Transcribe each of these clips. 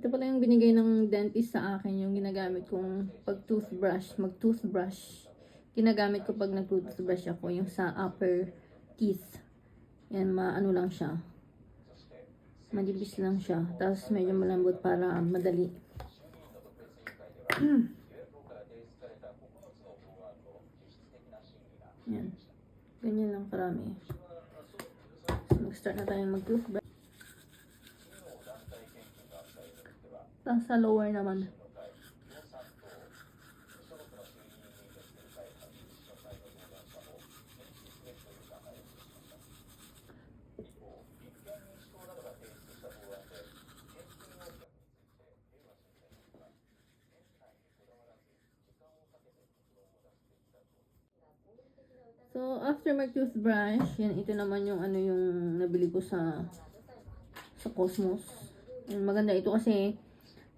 Ito pala yung binigay ng dentist sa akin, yung ginagamit kong pag toothbrush, mag toothbrush. Ginagamit ko pag nag-toothbrush ako, yung sa upper teeth. Yan, maano lang siya. Manipis lang siya. Tapos medyo malambot para madali. Yan. Ganyan lang karami. So, mag-start na tayo mag-toothbrush. Tapos sa lower naman. So, after mag-toothbrush, yan, ito naman yung ano yung nabili ko sa sa Cosmos. Yan, maganda ito kasi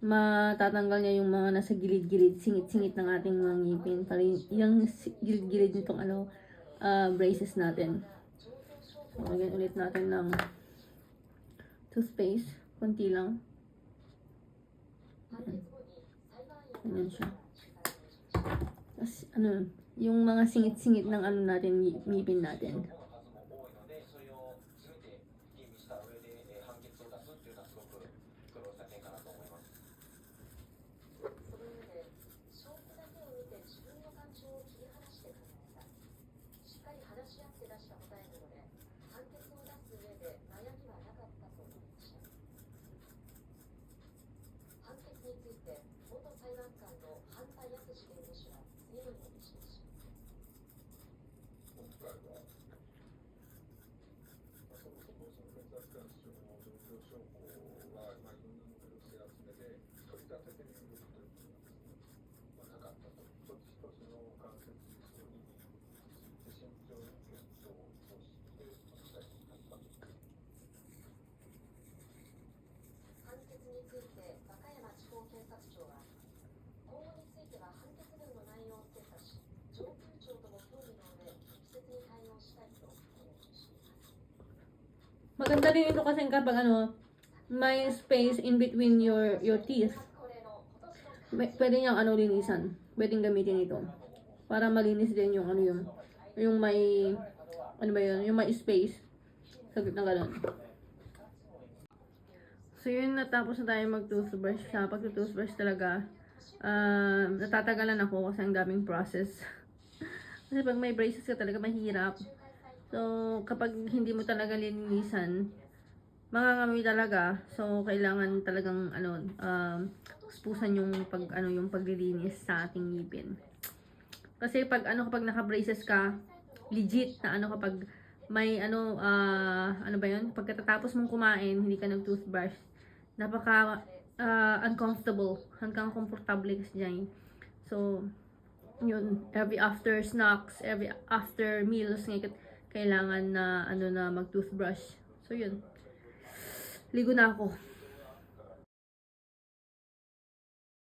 matatanggal niya yung mga nasa gilid-gilid, singit-singit ng ating mga ngipin. Para yung gilid-gilid nitong ano, ah, braces natin. So, lagyan ulit natin ng toothpaste. Kunti lang. Ayan. Ganyan siya. Tapos, ano, yung mga singit-singit ng ano natin, ngi- ngipin natin. 判決を出す上で悩みはなかったと。述べました判決について元裁判官の半田康弁護士は次のように指摘し今回は、まあ、そもそもその検察官主張の状況証拠を、決について和歌山地方検察庁は今後については判決文の内容を精査し上級庁とも協議の上適切に対応したいとコメントしています Maganda rin ito kasi kapag ano, may space in between your your teeth. 恒例の今年の May- Pwede niyang ano linisan. Pwedeng gamitin ito. Para malinis din yung ano yung yung may ano ba yun, yung may space. Sagot na ganun. So yun, natapos na tayo mag-toothbrush. Sa pag-toothbrush talaga, ah, natatagalan ako kasi ang daming process. kasi pag may braces ka talaga mahirap. So, kapag hindi mo talaga linisan, mangangamoy talaga. So, kailangan talagang ano, um, spusan yung pag ano yung paglilinis sa ating ngipin. Kasi pag ano kapag naka-braces ka, legit na ano kapag may ano ah, ano ba 'yun? Pagkatapos mong kumain, hindi ka nag-toothbrush, napaka ah, uncomfortable, hanggang komportable kasi diyan. So, yun, every after snacks, every after meals, ngayon, kailangan na ano na mag-toothbrush. So, yun. Ligo na ako.